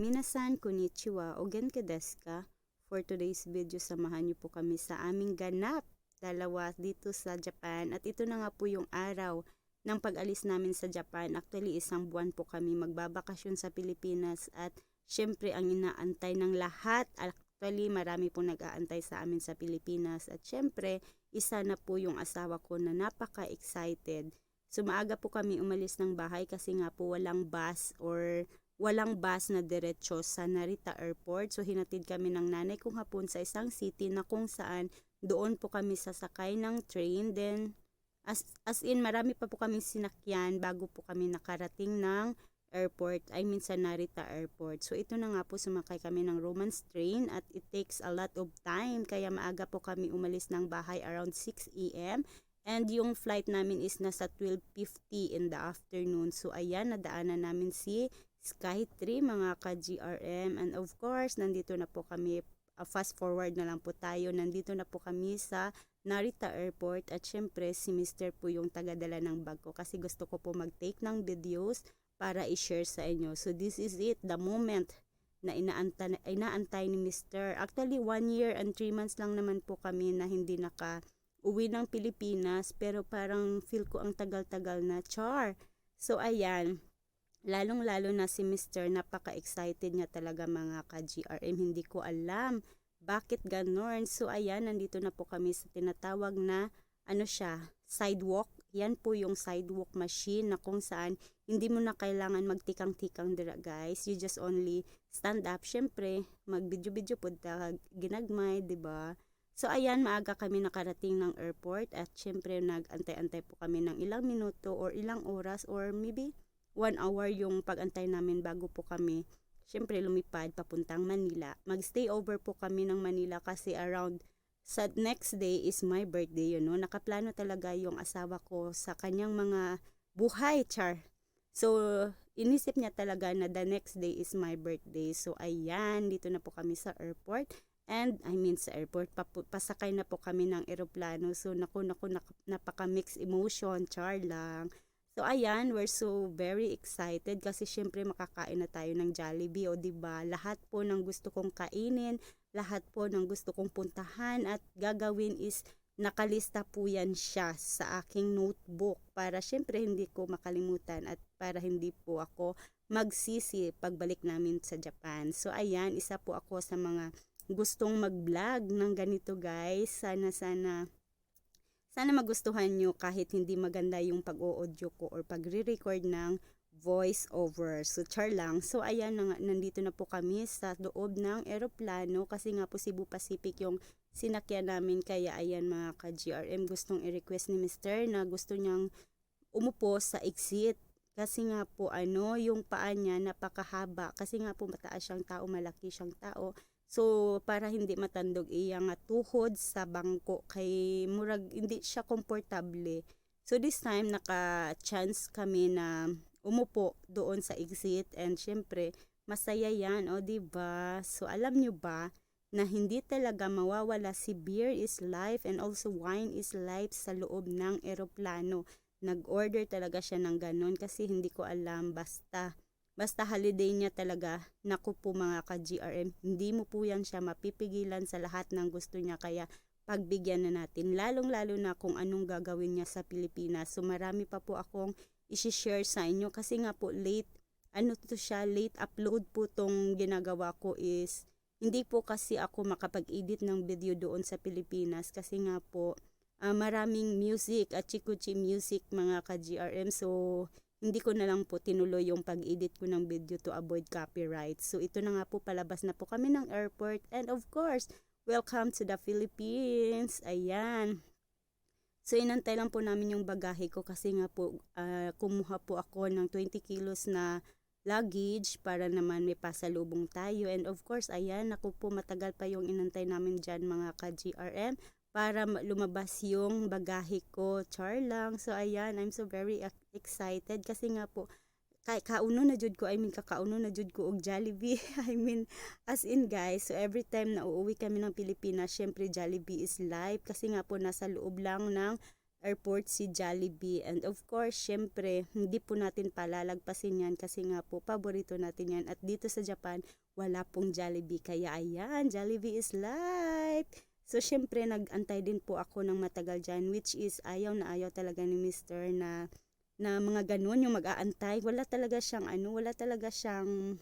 Minasan, konnichiwa, o genka desu ka? For today's video, samahan niyo po kami sa aming ganap dalawa dito sa Japan. At ito na nga po yung araw ng pag-alis namin sa Japan. Actually, isang buwan po kami magbabakasyon sa Pilipinas at syempre ang inaantay ng lahat. Actually, marami po nag-aantay sa amin sa Pilipinas. At syempre, isa na po yung asawa ko na napaka-excited. So maaga po kami umalis ng bahay kasi nga po walang bus or walang bus na diretso sa Narita Airport. So hinatid kami ng nanay kong hapon sa isang city na kung saan doon po kami sasakay ng train. Then as, as in marami pa po kami sinakyan bago po kami nakarating ng airport, I mean sa Narita Airport. So ito na nga po sumakay kami ng Romance train at it takes a lot of time kaya maaga po kami umalis ng bahay around 6 a.m. And yung flight namin is nasa 12.50 in the afternoon. So ayan, nadaanan namin si Sky 3 mga ka-GRM. And of course, nandito na po kami, uh, fast forward na lang po tayo. Nandito na po kami sa Narita Airport. At syempre, si Mr. po yung tagadala ng bag ko. Kasi gusto ko po mag-take ng videos para i-share sa inyo. So this is it, the moment na inaantay, inaantay ni Mr. Actually, one year and three months lang naman po kami na hindi naka uwi ng Pilipinas pero parang feel ko ang tagal-tagal na char. So ayan, lalong-lalo na si Mr. napaka-excited niya talaga mga ka-GRM. Hindi ko alam bakit ganon. So ayan, nandito na po kami sa tinatawag na ano siya, sidewalk. Yan po yung sidewalk machine na kung saan hindi mo na kailangan magtikang-tikang dira guys. You just only stand up. Syempre, mag-video-video po ta ginagmay, ba? So ayan, maaga kami nakarating ng airport at syempre nag-antay-antay po kami ng ilang minuto or ilang oras or maybe one hour yung pag-antay namin bago po kami syempre lumipad papuntang Manila. Mag-stay over po kami ng Manila kasi around sa next day is my birthday, you know. Nakaplano talaga yung asawa ko sa kanyang mga buhay, char. So, inisip niya talaga na the next day is my birthday. So, ayan, dito na po kami sa airport. And, I mean, sa airport, papu- pasakay na po kami ng eroplano. So, naku, naku, naku napaka-mixed emotion, char lang. So ayan, we're so very excited kasi syempre makakain na tayo ng Jollibee o 'di ba? Lahat po ng gusto kong kainin, lahat po ng gusto kong puntahan at gagawin is nakalista po yan siya sa aking notebook para syempre hindi ko makalimutan at para hindi po ako magsisi pagbalik namin sa Japan. So ayan, isa po ako sa mga gustong mag-vlog ng ganito guys. Sana sana sana magustuhan nyo kahit hindi maganda yung pag-o-audio ko or pagre-record ng voice over. So, char lang. So, ayan, na, nandito na po kami sa loob ng eroplano kasi nga po Cebu Pacific yung sinakyan namin. Kaya, ayan mga ka-GRM, gustong i-request ni Mr. na gusto niyang umupo sa exit. Kasi nga po, ano, yung paa niya napakahaba. Kasi nga po mataas siyang tao, malaki siyang tao. So para hindi matandog iya nga tuhod sa bangko kay murag hindi siya komportable. So this time naka chance kami na umupo doon sa exit and syempre masaya yan o oh, di ba? So alam nyo ba na hindi talaga mawawala si beer is life and also wine is life sa loob ng eroplano. Nag-order talaga siya ng ganun kasi hindi ko alam basta Basta holiday niya talaga, naku po mga ka-GRM, hindi mo po yan siya mapipigilan sa lahat ng gusto niya kaya pagbigyan na natin. Lalong-lalo na kung anong gagawin niya sa Pilipinas. So marami pa po akong isi-share sa inyo kasi nga po late, ano to siya, late upload po tong ginagawa ko is hindi po kasi ako makapag-edit ng video doon sa Pilipinas kasi nga po uh, maraming music at chikuchi music mga ka-GRM. So hindi ko na lang po tinuloy yung pag-edit ko ng video to avoid copyright. So ito na nga po palabas na po kami ng airport and of course, welcome to the Philippines. Ayan. So inantay lang po namin yung bagahe ko kasi nga po uh, kumuha po ako ng 20 kilos na luggage para naman may pasalubong tayo. And of course, ayan, ako po matagal pa yung inantay namin dyan mga ka-GRM para lumabas yung bagahe ko. Char lang. So, ayan, I'm so very excited kasi nga po, kay kauno na jud ko I mean kakauno na jud ko og Jollibee I mean as in guys so every time na uuwi kami ng Pilipinas syempre Jollibee is life kasi nga po nasa loob lang ng airport si Jollibee. And of course, syempre, hindi po natin palalagpasin yan kasi nga po, paborito natin yan. At dito sa Japan, wala pong Jollibee. Kaya ayan, Jollibee is life. So, syempre, nag-antay din po ako ng matagal dyan, which is ayaw na ayaw talaga ni Mr. na na mga ganun, yung mag-aantay. Wala talaga siyang ano, wala talaga siyang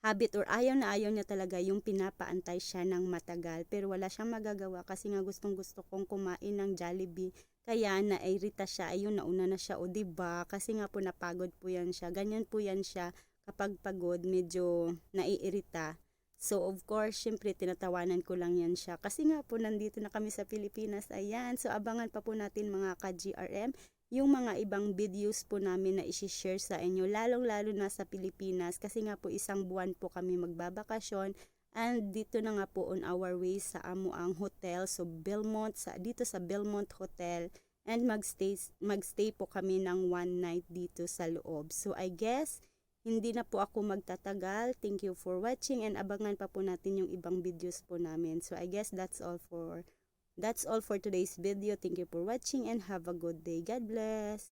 habit or ayaw na ayaw niya talaga yung pinapaantay siya ng matagal. Pero wala siyang magagawa kasi nga gustong gusto kong kumain ng Jollibee. Kaya nairita siya, ayun nauna na siya o ba diba? Kasi nga po napagod po yan siya. Ganyan po yan siya kapag pagod, medyo naiirita. So of course, syempre tinatawanan ko lang yan siya. Kasi nga po nandito na kami sa Pilipinas. Ayan, so abangan pa po natin mga ka-GRM yung mga ibang videos po namin na isi-share sa inyo, lalong-lalo na sa Pilipinas kasi nga po isang buwan po kami magbabakasyon and dito na nga po on our way sa Amuang Hotel, so Belmont, sa, dito sa Belmont Hotel and magstay, magstay po kami ng one night dito sa loob. So I guess, hindi na po ako magtatagal. Thank you for watching and abangan pa po natin yung ibang videos po namin. So I guess that's all for That's all for today's video. Thank you for watching and have a good day. God bless.